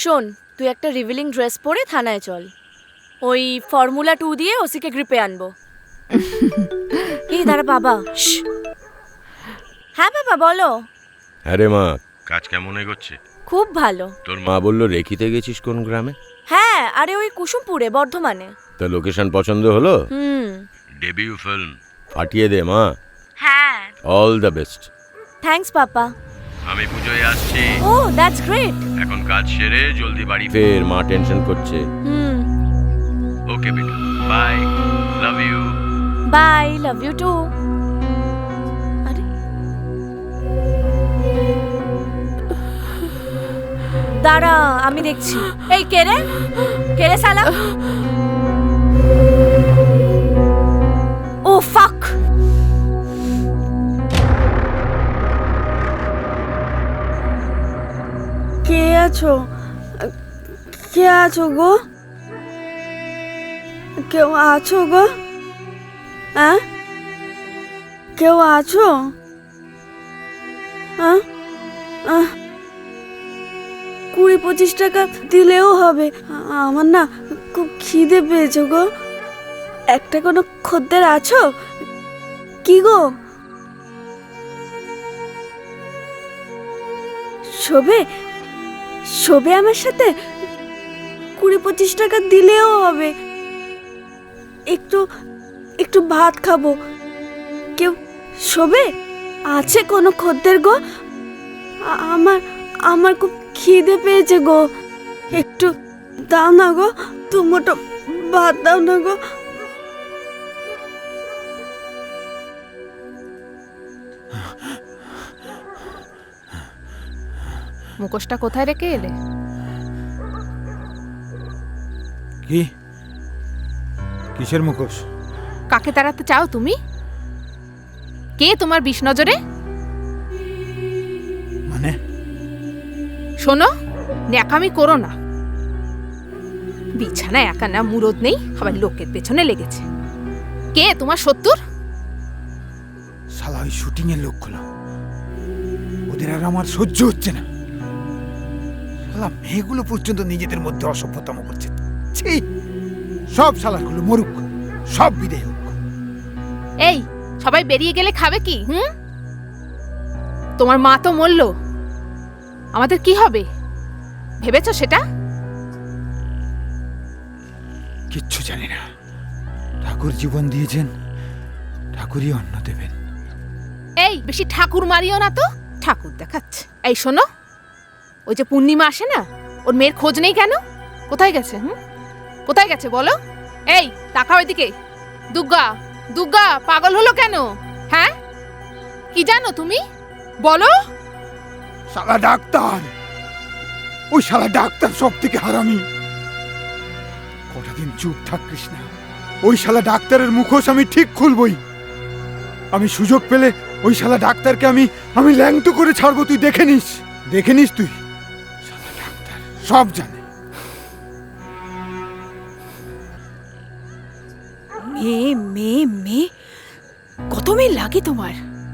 শোন তুই একটা রিভিলিং ড্রেস পরে থানায় চল। ওই ফর্মুলা টু দিয়ে ওসিকে গ্রিপে আনব। এই দাঁড়া বাবা হ্যাঁ বাবা বলো। আরে মা। কাজ কেমন এগোচ্ছে? খুব ভালো। তোর মা বলল রেখিতে গেছিস কোন গ্রামে? হ্যাঁ আরে ওই কুসুমপুরে বর্ধমানে। তা লোকেশন পছন্দ হলো? হুম। ডেবিউ ফিল্ম ফাটিয়ে দে মা। হ্যাঁ। All the best thanks papa. আমি পুজোয় আসছি। ও দ্যাটস গ্রেট এখন কাজ সেরে জলদি বাড়ি ফের মা টেনশন করছে। হুম। ওকে বেটা। Bye love you bye love you too আরে। দাঁড়া আমি দেখছি। এই কে রে? কে রে সালা আছো? কে আছো গো? কেউ আছো গো? হ্যাঁ কেউ আছো? কুড়ি পঁচিশ টাকা দিলেও হবে। আমার না খুব খিদে পেয়েছে গো। একটা কোনো খদ্দের আছো? কি গো? শোবে শোবে আমার সাথে? কুড়ি পঁচিশ টাকা দিলেও হবে। একটু একটু ভাত খাব। কেউ শোবে? আছে কোনো খদ্দের গো? আমার আমার খুব খিদে পেয়েছে গো। একটু দাও না গো তুমোটো ভাত দাও না গো। মুখোশটা কোথায় রেখে এলে? কি? কিসের মুখোশ? কাকে তাড়াতে চাও তুমি? কে তোমার বিষ নজরে? মানে? শোনো ন্যাকামি করো না। বিছানায় একা না মুরদ নেই আবার লোকের পেছনে লেগেছে। কে তোমার সত্তর শালা ওই শুটিং এর লোকগুলো। ওদের আর আমার সহ্য হচ্ছে না। শালা মেয়েগুলো পর্যন্ত নিজেদের মধ্যে অসভ্যতম করছে। ছি! সব শালাগুলো মরুক সব বিদেয় হোক। এই সবাই বেরিয়ে গেলে খাবে কি হুম? তোমার মা তো মরল। আমাদের কি হবে? ভেবেছো সেটা? কিচ্ছু জানি না। ঠাকুর জীবন দিয়েছেন ঠাকুরই অন্ন দেবেন। এই বেশি ঠাকুর মারিও না তো। ঠাকুর দেখাচ্ছে। এই শোনো ওই যে পূর্ণিমা আসে না? ওর মেয়ের খোঁজ নেই কেন? কোথায় গেছে, হুম? কোথায় গেছে বলো? এই, তাকাও এদিকে। দুর্গা দুর্গা, পাগল হলো কেন? হ্যাঁ? কি জানো তুমি? বলো। শালা ডাক্তার! ওই শালা ডাক্তার সব থেকে হারামি। কটা দিন চুপ থাক কৃষ্ণা ওই শালা ডাক্তারের মুখোশ আমি ঠিক খুলবই। আমি সুযোগ পেলে ওই শালা ডাক্তারকে আমি আমি ল্যাংটো করে ছাড়বো, তুই দেখে নিস। দেখে নিস তুই। সব জানে। মেয়ে মে মে কত মেয়ে লাগে তোমার?